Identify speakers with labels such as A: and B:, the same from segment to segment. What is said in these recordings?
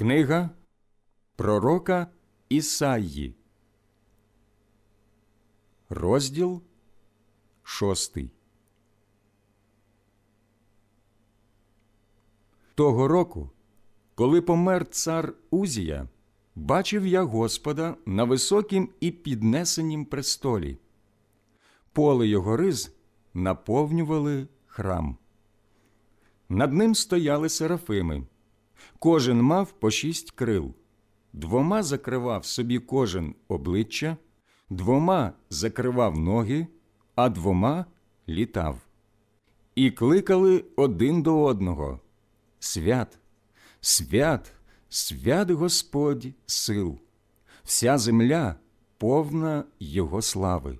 A: Книга Пророка Ісаї, розділ шостий. Того року, коли помер цар Узія, бачив я Господа на високім і піднесенім престолі. Поле його риз наповнювали храм. Над ним стояли серафими. Кожен мав по шість крил, двома закривав собі кожен обличчя, двома закривав ноги, а двома літав. І кликали один до одного Свят, свят, свят Господь сил, вся земля повна Його слави.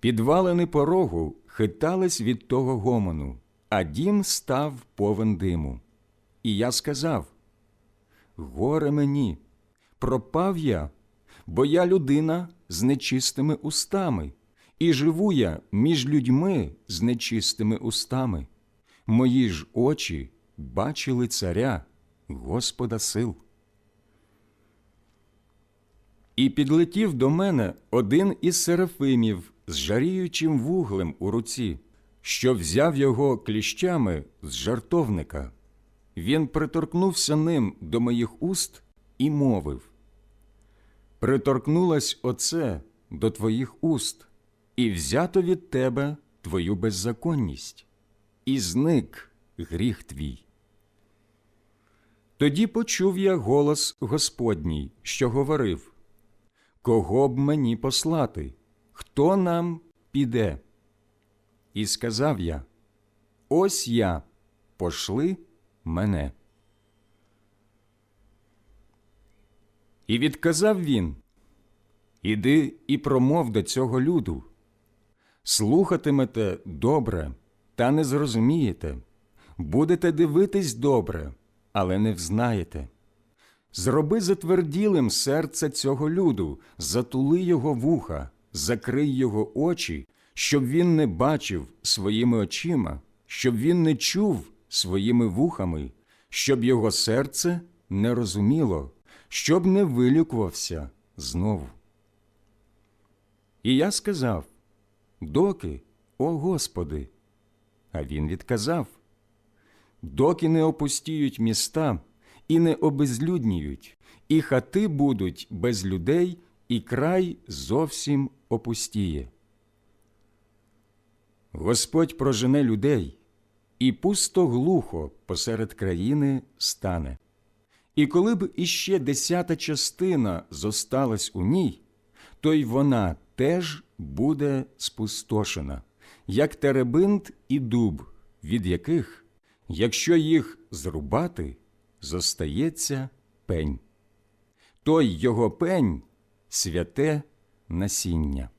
A: Підвалини порогу хитались від того гомону, а дім став повен диму. І я сказав Горе мені, пропав я, бо я людина з нечистими устами, і живу я між людьми з нечистими устами. Мої ж очі бачили царя, Господа сил. І підлетів до мене один із серафимів з жаріючим вуглем у руці, що взяв його кліщами з жартовника. Він приторкнувся ним до моїх уст і мовив Приторкнулась оце до твоїх уст, і взято від тебе твою беззаконність, і зник гріх твій. Тоді почув я голос Господній, що говорив Кого б мені послати? Хто нам піде? І сказав я Ось я, пошли мене. І відказав він Іди і промов до цього люду. Слухатимете добре, та не зрозумієте, будете дивитись добре, але не взнаєте. Зроби затверділим серце цього люду, затули його вуха, закрий його очі, щоб він не бачив своїми очима, щоб він не чув своїми вухами, щоб його серце не розуміло, щоб не вилікувався знову. І я сказав Доки, о Господи? А він відказав Доки не опустіють міста і не обезлюдніють, і хати будуть без людей, і край зовсім опустіє. Господь прожене людей, і пусто глухо посеред країни стане. І коли б іще десята частина зосталась у ній, то й вона теж буде спустошена, як теребинт і дуб, від яких, якщо їх зрубати, зостається пень. Той його пень святе насіння.